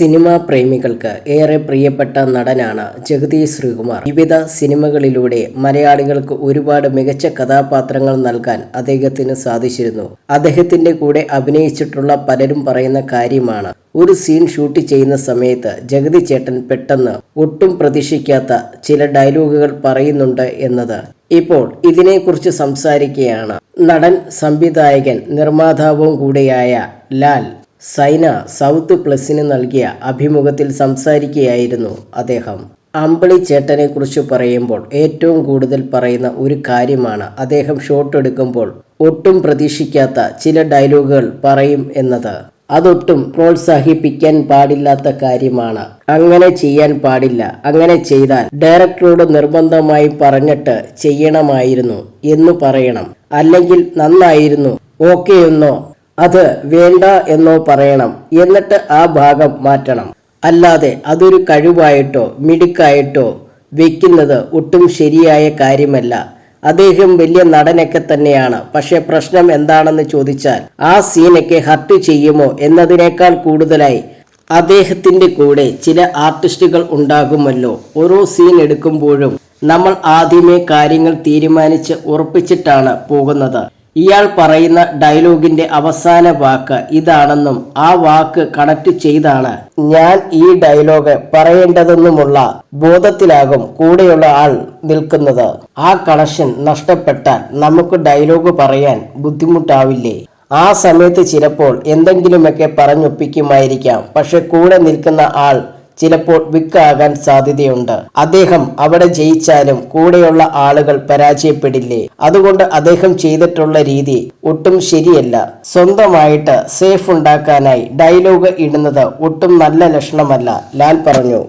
Cinema പ്രേമികൾക്ക് ഏറെ പ്രിയപ്പെട്ട നടനാണ് ജഗദീഷ് ശ്രീകുമാർ. വിവിധ സിനിമകളിലൂടെ മലയാളികൾക്ക് ഒരുപാട് മികച്ച കഥാപാത്രങ്ങൾ നൽകാൻ അദ്ദേഹത്തിന് സാധിച്ചിരുന്നു. അദ്ദേഹത്തിന്റെ കൂടെ അഭിനയിച്ചിട്ടുള്ള പലരും പറയുന്ന കാര്യമാണ് ഒരു സീൻ ഷൂട്ട് ചെയ്യുന്ന സമയത്ത് ജഗതി ചേട്ടൻ പെട്ടെന്ന് ഒട്ടും പ്രതീക്ഷിക്കാത്ത ചില ഡയലോഗുകൾ പറയുന്നുണ്ട് എന്നത്. ഇപ്പോൾ ഇതിനെക്കുറിച്ച് സംസാരിക്കുകയാണ്. നടൻ സംവിധായകൻ നിർമ്മാതാവും കൂടെയായ ലാൽ സൈന സൗത്ത് പ്ലസിന് നൽകിയ അഭിമുഖത്തിൽ സംസാരിക്കുകയായിരുന്നു അദ്ദേഹം. അമ്പിളി ചേട്ടനെ കുറിച്ച് പറയുമ്പോൾ ഏറ്റവും കൂടുതൽ പറയുന്ന ഒരു കാര്യമാണ് അദ്ദേഹം ഷോട്ട് എടുക്കുമ്പോൾ ഒട്ടും പ്രതീക്ഷിക്കാത്ത ചില ഡയലോഗുകൾ പറയും എന്നത്. അതൊട്ടും പ്രോത്സാഹിപ്പിക്കാൻ പാടില്ലാത്ത കാര്യമാണ്. അങ്ങനെ ചെയ്യാൻ പാടില്ല. അങ്ങനെ ചെയ്താൽ ഡയറക്ടറോട് നിർബന്ധമായി പറഞ്ഞിട്ട് ചെയ്യണമായിരുന്നു എന്ന് പറയണം. അല്ലെങ്കിൽ നന്നായിരുന്നു ഓക്കെ എന്നോ അത് വേണ്ട എന്നോ പറയണം. എന്നിട്ട് ആ ഭാഗം മാറ്റണം. അല്ലാതെ അതൊരു കഴിവായിട്ടോ മിടുക്കായിട്ടോ വെക്കുന്നത് ഒട്ടും ശരിയായ കാര്യമല്ല. അദ്ദേഹം വലിയ നടനൊക്കെ തന്നെയാണ്. പക്ഷെ പ്രശ്നം എന്താണെന്ന് ചോദിച്ചാൽ ആ സീനൊക്കെ ഹർട്ട് ചെയ്യുമോ എന്നതിനേക്കാൾ കൂടുതലായി അദ്ദേഹത്തിന്റെ കൂടെ ചില ആർട്ടിസ്റ്റുകൾ ഉണ്ടാകുമല്ലോ. ഓരോ സീൻ എടുക്കുമ്പോഴും നമ്മൾ ആദ്യമേ കാര്യങ്ങൾ തീരുമാനിച്ച് ഉറപ്പിച്ചിട്ടാണ് പോകുന്നത്. ഇയാൾ പറയുന്ന ഡയലോഗിന്റെ അവസാന വാക്ക് ഇതാണെന്നും ആ വാക്ക് കണക്ട് ചെയ്താണ്. ഞാൻ ഈ ഡയലോഗ് പറയേണ്ടതെന്നുമുള്ള ബോധത്തിലാകും കൂടെയുള്ള ആൾ നിൽക്കുന്നത്. ആ കണക്ഷൻ നഷ്ടപ്പെട്ടാൽ നമുക്ക് ഡയലോഗ് പറയാൻ ബുദ്ധിമുട്ടാവില്ലേ? ആ സമയത്ത് ചിലപ്പോൾ എന്തെങ്കിലുമൊക്കെ പറഞ്ഞൊപ്പിക്കുമായിരിക്കാം. പക്ഷെ കൂടെ നിൽക്കുന്ന ആൾ ചിലപ്പോൾ വിക്കാകാൻ സാധ്യതയുണ്ട്. അദ്ദേഹം അവിടെ ജയിച്ചാലും കൂടെയുള്ള ആളുകൾ പരാജയപ്പെടില്ലേ? അതുകൊണ്ട് അദ്ദേഹം ചെയ്തിട്ടുള്ള രീതി ഒട്ടും ശരിയല്ല. സ്വന്തമായിട്ട് സേഫ് ഉണ്ടാക്കാനായി ഡയലോഗ് ഇടുന്നത് ഒട്ടും നല്ല ലക്ഷണമല്ല ലാൽ പറഞ്ഞു.